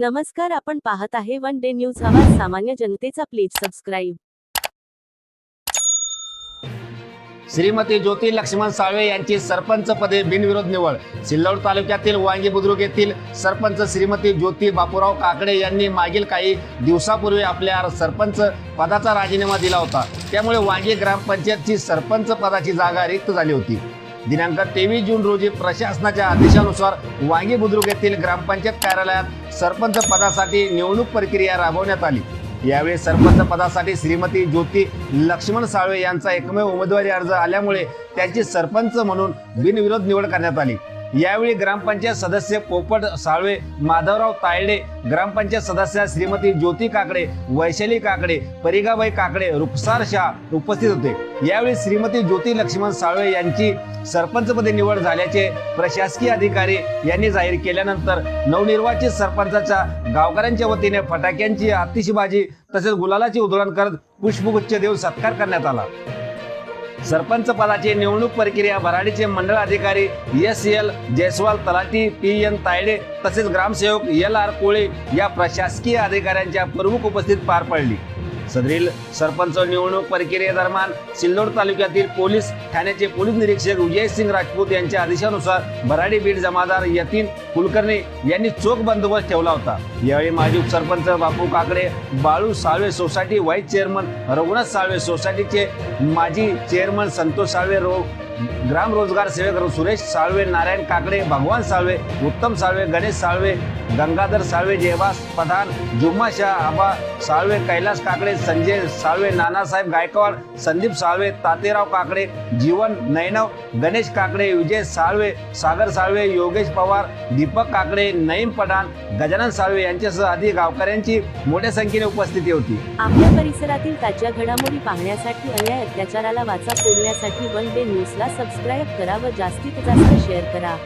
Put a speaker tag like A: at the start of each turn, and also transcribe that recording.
A: नमस्कार आपण पाहत आहे वन डे न्यूज. आवाज सामान्य जनतेचा प्लीज सबस्क्राईब.
B: श्रीमती ज्योती लक्ष्मण साळवे यांची सरपंच पदे बिनविरोध निवड. सिल्लोड तालुक्यातील वांगी बुद्रुक येथील सरपंच श्रीमती ज्योती बापूराव काकडे यांनी मागील काही दिवसापूर्वी आपल्या सरपंच पदाचा राजीनामा दिला होता. त्यामुळे वांगी ग्रामपंचायतची सरपंच पदाची जागा रिक्त झाली होती. दिनांक तेवीस जून रोजी प्रशासनाच्या आदेशानुसार वांगी बुद्रुक येथील ग्रामपंचायत कार्यालयात सरपंच पदासाठी निवडणूक प्रक्रिया राबवण्यात आली. यावेळी सरपंच पदासाठी श्रीमती ज्योती लक्ष्मण साळवे यांचा एकमेव उमेदवारी अर्ज आल्यामुळे त्यांची सरपंच म्हणून बिनविरोध निवड करण्यात आली. यावेळी ग्रामपंचायत सदस्य पोपट साळवे माधवराव तायडे ग्रामपंचायत सदस्य श्रीमती ज्योती काकडे वैशाली काकडे परिगाबाई काकडे रुपसार शाह उपस्थित होते. यावेळी श्रीमती ज्योती लक्ष्मण साळवे यांची सरपंचपदी निवड झाल्याचे प्रशासकीय अधिकारी यांनी जाहीर केल्यानंतर नवनिर्वाचित सरपंचाच्या गावकऱ्यांच्या वतीने फटाक्यांची आतिषबाजी तसेच गुलालाची उधळण करत पुष्पगुच्छ देऊन सत्कार करण्यात आला. सरपंच पदाची निवडणूक प्रक्रिया भराडीचे मंडळ अधिकारी एस एल जयस्वाल तलाटी पी एन तायडे तसेच ग्रामसेवक एल आर कोळे या प्रशासकीय अधिकाऱ्यांच्या प्रमुख उपस्थित पार पडली. सदरील सरपंच निवडणूक प्रक्रियेदरम्यान सिल्लोड तालुक्यातील पोलीस ठाण्याचे पोलीस निरीक्षक विजयसिंग राजपूत यांच्या आदेशानुसार भराडी बीड जमादार यतीन कुलकर्णी यांनी चोख बंदोबस्त ठेवला होता. यावेळी माजी उपसरपंच Bapu Kakade Balu Salve society vice chairman Raghunath Salve सोसायटीचे माजी चेअरमन संतोष साळवे रो ग्राम रोजगार सेवक सुरेश साळवे नारायण काकडे भगवान साळवे उत्तम साळवे गणेश साळवे गंगाधर साळवे जयवास पठाण जुम्मा शाह आबा साळवे कैलास काकडे संजय साळवे नानासाहेब गायकवाड संदीप साळवे तातेराव काकडे जीवन नैनव गणेश काकडे विजय साळवे सागर साळवे योगेश पवार दीपक काकडे नईम पठाण गजानन साळवे यांच्यासह आधी गावकऱ्यांची मोठ्या संख्येने उपस्थिती होती.
A: आपल्या परिसरातील ताज्या घडामोडी पाहण्यासाठी अन्याय अत्याचाराला वाचा फोडण्यासाठी वन डे न्यूजला सबस्क्राईब करा व जास्तीत जास्त शेअर करा.